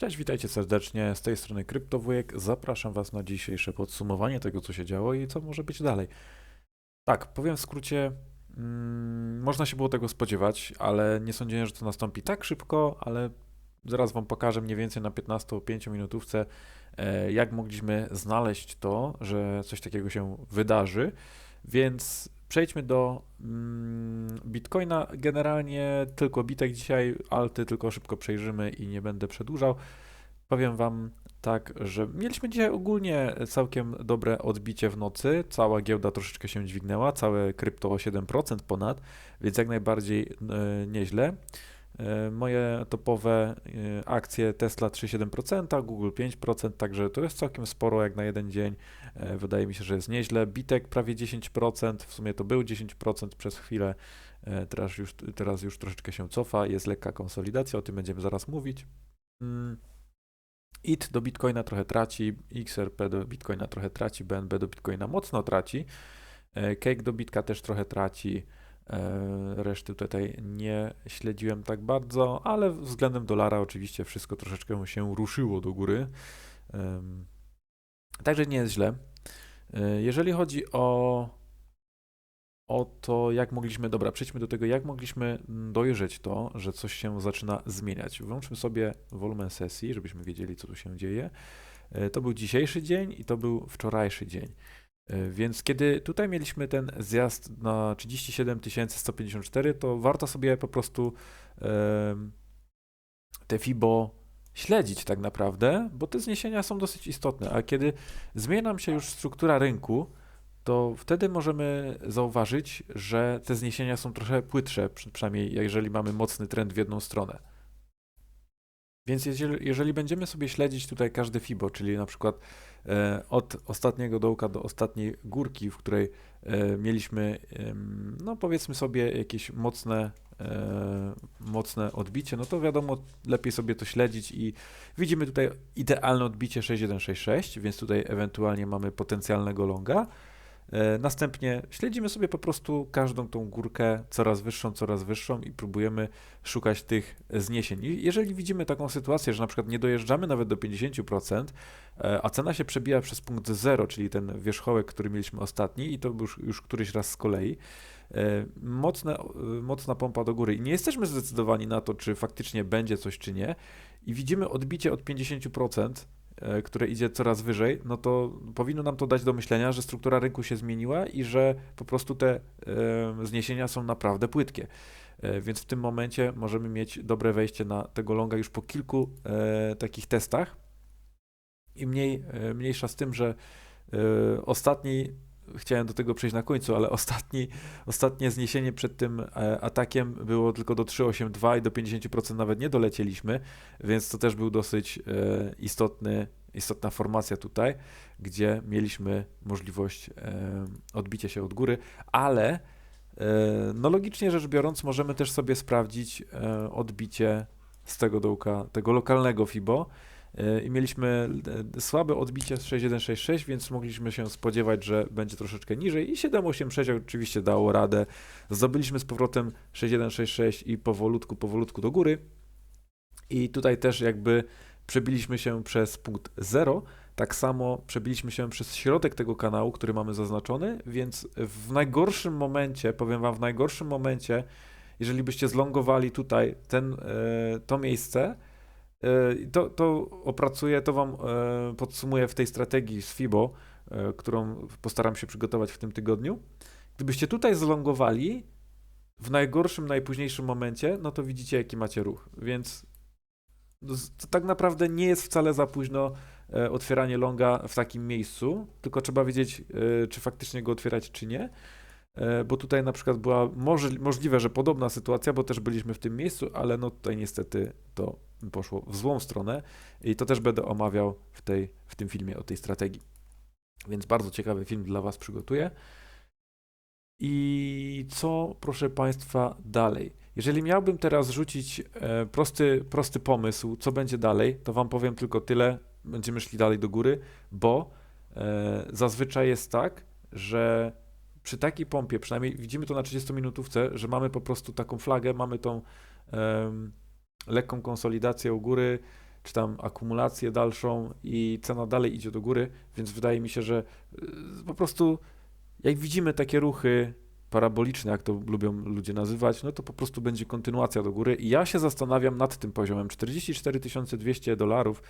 Cześć, witajcie serdecznie. Z tej strony Kryptowujek. Zapraszam Was na dzisiejsze podsumowanie tego, co się działo i co może być dalej. Tak, powiem w skrócie, mm, można się było tego spodziewać, ale nie sądziłem, że to nastąpi tak szybko, ale zaraz Wam pokażę mniej więcej na 15-5 minutówce, e, jak mogliśmy znaleźć to, że coś takiego się wydarzy. Więc przejdźmy do mm, Bitcoina. Generalnie tylko Bitek dzisiaj, alty tylko szybko przejrzymy i nie będę przedłużał. Powiem Wam tak, że mieliśmy dzisiaj ogólnie całkiem dobre odbicie w nocy. Cała giełda troszeczkę się dźwignęła, całe krypto o 7% ponad, więc jak najbardziej e, nieźle. E, moje topowe e, akcje Tesla 3,7%, Google 5%, także to jest całkiem sporo jak na jeden dzień. E, wydaje mi się, że jest nieźle. Bitek prawie 10%, w sumie to był 10% przez chwilę. Teraz już, teraz już troszeczkę się cofa, jest lekka konsolidacja, o tym będziemy zaraz mówić. Mm. IT do Bitcoina trochę traci, XRP do Bitcoina trochę traci, BNB do Bitcoina mocno traci, Cake do Bitka też trochę traci. E, reszty tutaj nie śledziłem tak bardzo, ale względem dolara oczywiście wszystko troszeczkę się ruszyło do góry. Także nie jest źle. E, jeżeli chodzi o, o to, jak mogliśmy, dobra, przejdźmy do tego, jak mogliśmy dojrzeć to, że coś się zaczyna zmieniać. Włączmy sobie wolumen sesji, żebyśmy wiedzieli, co tu się dzieje. E, to był dzisiejszy dzień i to był wczorajszy dzień. E, więc kiedy tutaj mieliśmy ten zjazd na 37 154, to warto sobie po prostu te FIBO śledzić tak naprawdę, bo te zniesienia są dosyć istotne. A kiedy zmienia się już struktura rynku, to wtedy możemy zauważyć, że te zniesienia są trochę płytsze, przynajmniej jeżeli mamy mocny trend w jedną stronę. Więc jeżeli, jeżeli będziemy sobie śledzić tutaj każde FIBO, czyli na przykład e, od ostatniego dołka do ostatniej górki, w której e, mieliśmy, no powiedzmy sobie, jakieś mocne, e, mocne odbicie, no to wiadomo, lepiej sobie to śledzić i widzimy tutaj idealne odbicie 6166, więc tutaj ewentualnie mamy potencjalnego longa. E, następnie śledzimy sobie po prostu każdą tą górkę coraz wyższą, coraz wyższą i próbujemy szukać tych zniesień. jeżeli widzimy taką sytuację, że na przykład nie dojeżdżamy nawet do 50%, e, a cena się przebija przez punkt 0, czyli ten wierzchołek, który mieliśmy ostatni i to już, już któryś raz z kolei, e, mocne, mocna pompa do góry i nie jesteśmy zdecydowani na to, czy faktycznie będzie coś, czy nie i widzimy odbicie od 50%, E, które idzie coraz wyżej, no to powinno nam to dać do myślenia, że struktura rynku się zmieniła i że po prostu te e, zniesienia są naprawdę płytkie. E, więc w tym momencie możemy mieć dobre wejście na tego longa już po kilku takich testach. I mniej, mniejsza z tym, że ostatni chciałem do tego przejść na końcu, ale ostatni, ostatnie zniesienie przed tym e, atakiem było tylko do 3,82 i do 50% nawet nie dolecieliśmy, więc to też był dosyć e, istotny, istotna formacja tutaj, gdzie mieliśmy możliwość e, odbicia się od góry, ale no logicznie rzecz biorąc możemy też sobie sprawdzić odbicie z tego dołka, tego lokalnego FIBO, i mieliśmy e, słabe odbicie z 6166, więc mogliśmy się spodziewać, że będzie troszeczkę niżej i 786 oczywiście dało radę. Zdobyliśmy z powrotem 6166 i powolutku, powolutku do góry. I tutaj też jakby przebiliśmy się przez punkt 0, tak samo przebiliśmy się przez środek tego kanału, który mamy zaznaczony, więc w najgorszym momencie, powiem Wam, w najgorszym momencie, jeżeli byście zlongowali tutaj ten, e, to miejsce, E, to, to opracuję, to Wam e, podsumuję w tej strategii z FIBO, e, którą postaram się przygotować w tym tygodniu. Gdybyście tutaj zlongowali w najgorszym, najpóźniejszym momencie, no to widzicie, jaki macie ruch. Więc to tak naprawdę nie jest wcale za późno otwieranie longa w takim miejscu, tylko trzeba wiedzieć, czy faktycznie go otwierać, czy nie. Bo tutaj na przykład była możliwe, że podobna sytuacja, bo też byliśmy w tym miejscu, ale no tutaj niestety to poszło w złą stronę i to też będę omawiał w, tej, w tym filmie o tej strategii. Więc bardzo ciekawy film dla Was przygotuję. I co, proszę Państwa, dalej? Jeżeli miałbym teraz rzucić e, prosty, prosty pomysł, co będzie dalej, to Wam powiem tylko tyle, będziemy szli dalej do góry, bo e, zazwyczaj jest tak, że przy takiej pompie, przynajmniej widzimy to na 30 minutówce, że mamy po prostu taką flagę, mamy tą lekką konsolidację u góry, czy tam akumulację dalszą i cena dalej idzie do góry, więc wydaje mi się, że y, po prostu jak widzimy takie ruchy paraboliczne, jak to lubią ludzie nazywać, no to po prostu będzie kontynuacja do góry i ja się zastanawiam nad tym poziomem. 44 200 dolarów,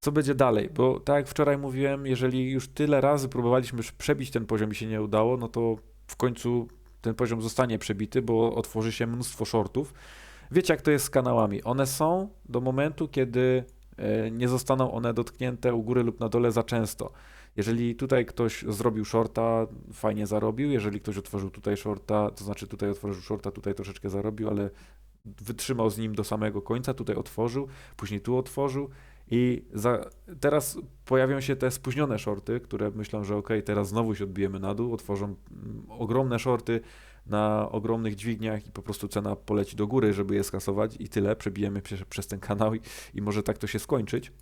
co będzie dalej, bo tak jak wczoraj mówiłem, jeżeli już tyle razy próbowaliśmy przebić ten poziom i się nie udało, no to w końcu ten poziom zostanie przebity, bo otworzy się mnóstwo shortów. Wiecie, jak to jest z kanałami. One są do momentu, kiedy e, nie zostaną one dotknięte u góry lub na dole za często. Jeżeli tutaj ktoś zrobił shorta, fajnie zarobił. Jeżeli ktoś otworzył tutaj shorta, to znaczy tutaj otworzył shorta, tutaj troszeczkę zarobił, ale wytrzymał z nim do samego końca, tutaj otworzył, później tu otworzył i za, teraz pojawią się te spóźnione shorty, które myślą, że ok, teraz znowu się odbijemy na dół, otworzą mm, ogromne shorty na ogromnych dźwigniach i po prostu cena poleci do góry, żeby je skasować i tyle, przebijemy przez, przez ten kanał i, i może tak to się skończyć.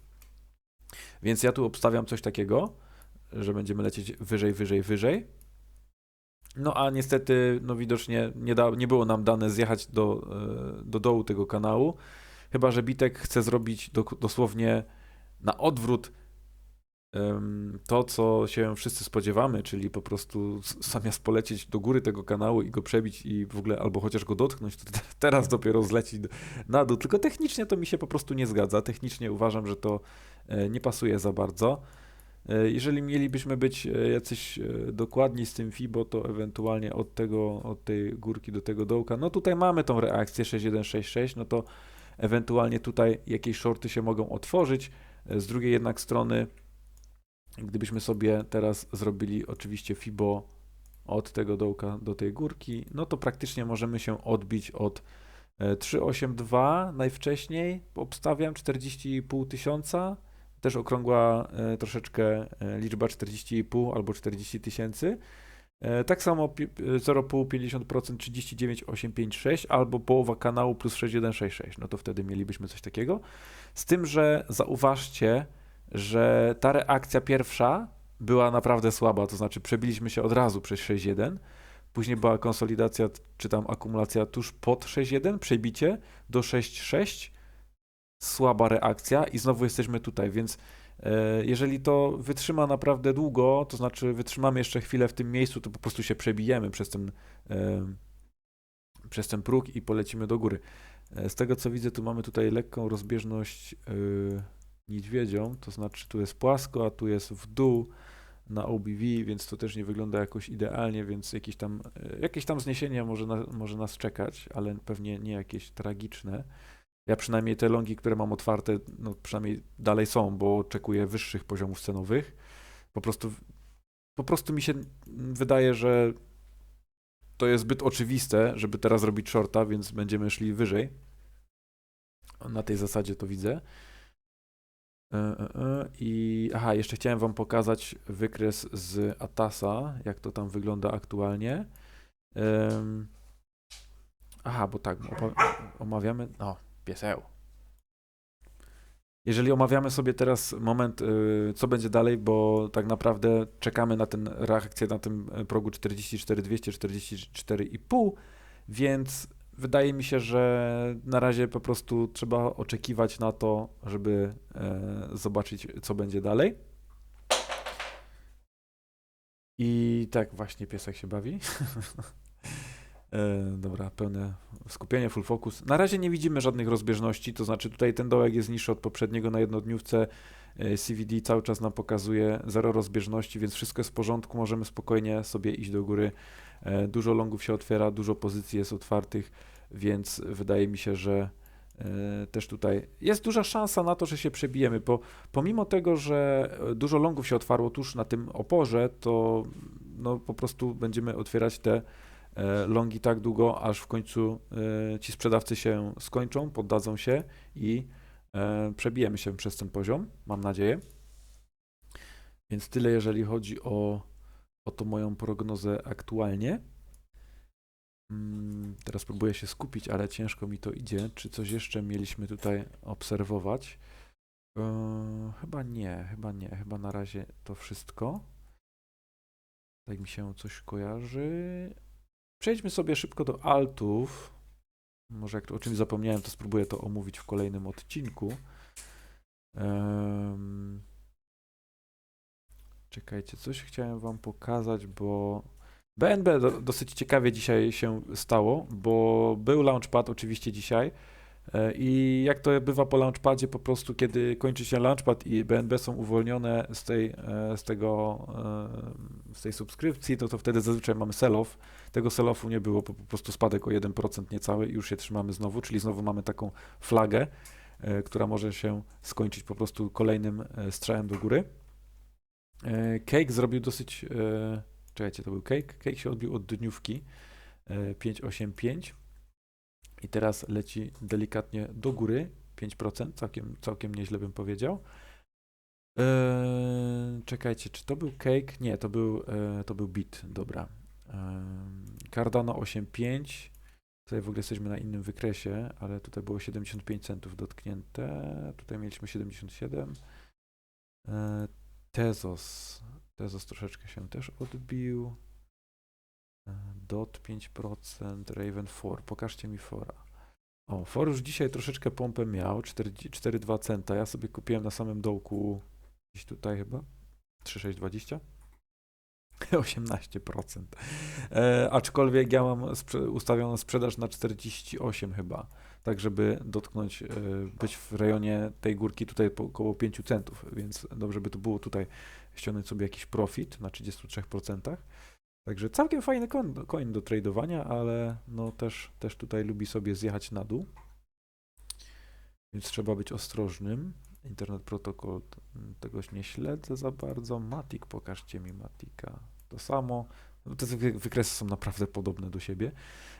Więc ja tu obstawiam coś takiego, że będziemy lecieć wyżej, wyżej, wyżej. No a niestety, no widocznie nie, da, nie było nam dane zjechać do, e, do dołu tego kanału. Chyba, że Bitek chce zrobić do, dosłownie na odwrót to, co się wszyscy spodziewamy, czyli po prostu zamiast polecieć do góry tego kanału i go przebić i w ogóle albo chociaż go dotknąć, to te- teraz dopiero zlecić do- na dół. Tylko technicznie to mi się po prostu nie zgadza. Technicznie uważam, że to e, nie pasuje za bardzo. E, Jeżeli mielibyśmy być e, jacyś dokładni z tym FIBO, to ewentualnie od tego, od tej górki do tego dołka, no tutaj mamy tą reakcję 6166, no to ewentualnie tutaj jakieś shorty się mogą otworzyć. E, Z drugiej jednak strony, gdybyśmy sobie teraz zrobili oczywiście FIBO od tego dołka do tej górki, no to praktycznie możemy się odbić od e, 382 najwcześniej, obstawiam 40,5 tysiąca, też okrągła e, troszeczkę e, liczba 40,5 albo 40 tysięcy. E, Tak samo pi- e, 0,5 50% 39,856 albo połowa kanału plus 6166. No to wtedy mielibyśmy coś takiego. Z tym, że zauważcie, że ta reakcja pierwsza była naprawdę słaba, to znaczy przebiliśmy się od razu przez 6,1. Później była konsolidacja, czy tam akumulacja tuż pod 6,1, przebicie do 6,6. Słaba reakcja i znowu jesteśmy tutaj, więc jeżeli to wytrzyma naprawdę długo, to znaczy wytrzymamy jeszcze chwilę w tym miejscu, to po prostu się przebijemy przez ten, e, przez ten próg i polecimy do góry. E, Z tego co widzę, tu mamy tutaj lekką rozbieżność e, niedźwiedzią, to znaczy tu jest płasko, a tu jest w dół na OBV, więc to też nie wygląda jakoś idealnie, więc jakieś tam, e, jakieś tam zniesienia może, na, może nas czekać, ale pewnie nie jakieś tragiczne. Ja przynajmniej te longi, które mam otwarte, no przynajmniej dalej są, bo oczekuję wyższych poziomów cenowych. Po prostu, po prostu mi się wydaje, że to jest zbyt oczywiste, żeby teraz robić shorta, więc będziemy szli wyżej. Na tej zasadzie to widzę. E, e, e. I aha, jeszcze chciałem Wam pokazać wykres z Atasa, jak to tam wygląda aktualnie. Aha, bo tak, omawiamy. No, pieseł. Jeżeli omawiamy sobie teraz moment, y, co będzie dalej, bo tak naprawdę czekamy na tę reakcję na tym y, progu 44 200, 44,5, więc wydaje mi się, że na razie po prostu trzeba oczekiwać na to, żeby e, zobaczyć, co będzie dalej. I tak właśnie piesek się bawi. E, dobra, pełne skupienie, full focus. Na razie nie widzimy żadnych rozbieżności, to znaczy tutaj ten dołek jest niższy od poprzedniego na jednodniówce. E, CVD cały czas nam pokazuje zero rozbieżności, więc wszystko jest w porządku, możemy spokojnie sobie iść do góry. E, Dużo longów się otwiera, dużo pozycji jest otwartych, więc wydaje mi się, że też tutaj jest duża szansa na to, że się przebijemy, bo pomimo tego, że dużo longów się otwarło tuż na tym oporze, to no, po prostu będziemy otwierać te longi tak długo, aż w końcu e, ci sprzedawcy się skończą, poddadzą się i e, przebijemy się przez ten poziom, mam nadzieję. Więc tyle, jeżeli chodzi o, o tą moją prognozę aktualnie. Mm, Teraz próbuję się skupić, ale ciężko mi to idzie. Czy coś jeszcze mieliśmy tutaj obserwować? E, chyba nie, chyba nie. Chyba na razie to wszystko. Tak mi się coś kojarzy. Przejdźmy sobie szybko do altów. Może jak o czymś zapomniałem, to spróbuję to omówić w kolejnym odcinku. Em, Czekajcie, coś chciałem wam pokazać, bo BNB do, dosyć ciekawie dzisiaj się stało, bo był launchpad oczywiście dzisiaj i jak to bywa po launchpadzie, po prostu kiedy kończy się launchpad i BNB są uwolnione z tej, e, z tego, e, z tej subskrypcji, to, to wtedy zazwyczaj mamy sell-off. Tego sell-offu nie było, po, prostu spadek o 1% niecały i już się trzymamy znowu, czyli znowu mamy taką flagę, e, która może się skończyć po prostu kolejnym e, strzałem do góry. E, Cake zrobił dosyć. E, czekajcie, to był Cake. Cake się odbił od dniówki e, 5,85 i teraz leci delikatnie do góry 5%, całkiem, całkiem nieźle bym powiedział. E, czekajcie, czy to był Cake? Nie, to był, e, to był Bit, dobra. E, Cardano 8,5. Tutaj w ogóle jesteśmy na innym wykresie, ale tutaj było 75 centów dotknięte. Tutaj mieliśmy 77. E, Tezos. Tezos troszeczkę się też odbił. DOT 5%, Raven 4. Pokażcie mi fora. O, for już dzisiaj troszeczkę pompę miał, 4,2 centa. Ja sobie kupiłem na samym dołku, gdzieś tutaj chyba, 3,620. 18%. E, aczkolwiek ja mam sprze- ustawioną sprzedaż na 48 chyba, tak żeby dotknąć, e, być w rejonie tej górki tutaj po około 5 centów, więc dobrze by to było tutaj ściągnąć sobie jakiś profit na 33%. Także całkiem fajny coin, coin do tradowania, ale no też, też tutaj lubi sobie zjechać na dół, więc trzeba być ostrożnym. Internet Protocol, t- tegoś nie śledzę za bardzo. Matic, pokażcie mi Matika. To samo. No, Te wy- wykresy są naprawdę podobne do siebie.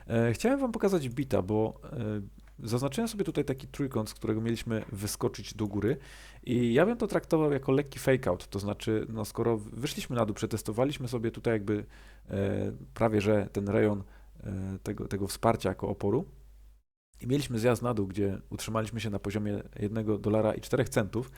E, chciałem Wam pokazać bita, bo e, zaznaczyłem sobie tutaj taki trójkąt, z którego mieliśmy wyskoczyć do góry i ja bym to traktował jako lekki fake out, to znaczy, no skoro wyszliśmy na dół, przetestowaliśmy sobie tutaj jakby e, prawie, że ten rejon e, tego, tego wsparcia jako oporu i mieliśmy zjazd na dół, gdzie utrzymaliśmy się na poziomie 1 dolara i 4 centów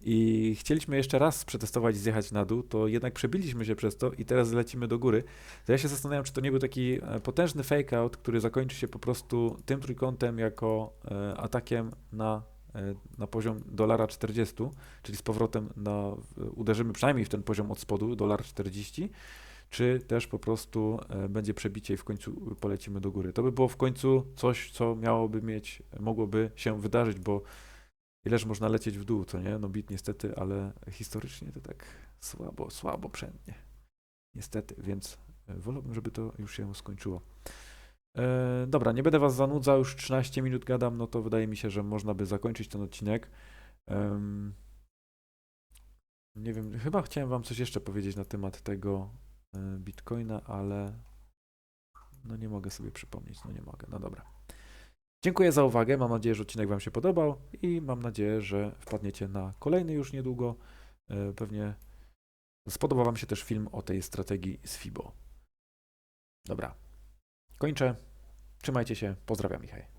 i chcieliśmy jeszcze raz przetestować i zjechać na dół, to jednak przebiliśmy się przez to i teraz lecimy do góry. To ja się zastanawiam, czy to nie był taki e, potężny fake out, który zakończy się po prostu tym trójkątem jako e, atakiem na, e, na poziom dolara 40, czyli z powrotem na, uderzymy przynajmniej w ten poziom od spodu, dolar 40, czy też po prostu będzie przebicie i w końcu polecimy do góry. To by było w końcu coś, co miałoby mieć, mogłoby się wydarzyć, bo ileż można lecieć w dół, co nie? No bit niestety, ale historycznie to tak słabo, słabo przędnie. Niestety, więc e, wolałbym, żeby to już się skończyło. E, dobra, nie będę was zanudzał, już 13 minut gadam, no to wydaje mi się, że można by zakończyć ten odcinek. Nie wiem, chyba chciałem wam coś jeszcze powiedzieć na temat tego e, Bitcoina, ale no nie mogę sobie przypomnieć, no nie mogę, no dobra. Dziękuję za uwagę, mam nadzieję, że odcinek wam się podobał i mam nadzieję, że wpadniecie na kolejny już niedługo. E, Pewnie spodoba wam się też film o tej strategii z FIBO. Dobra, kończę. Trzymajcie się, pozdrawiam Michał.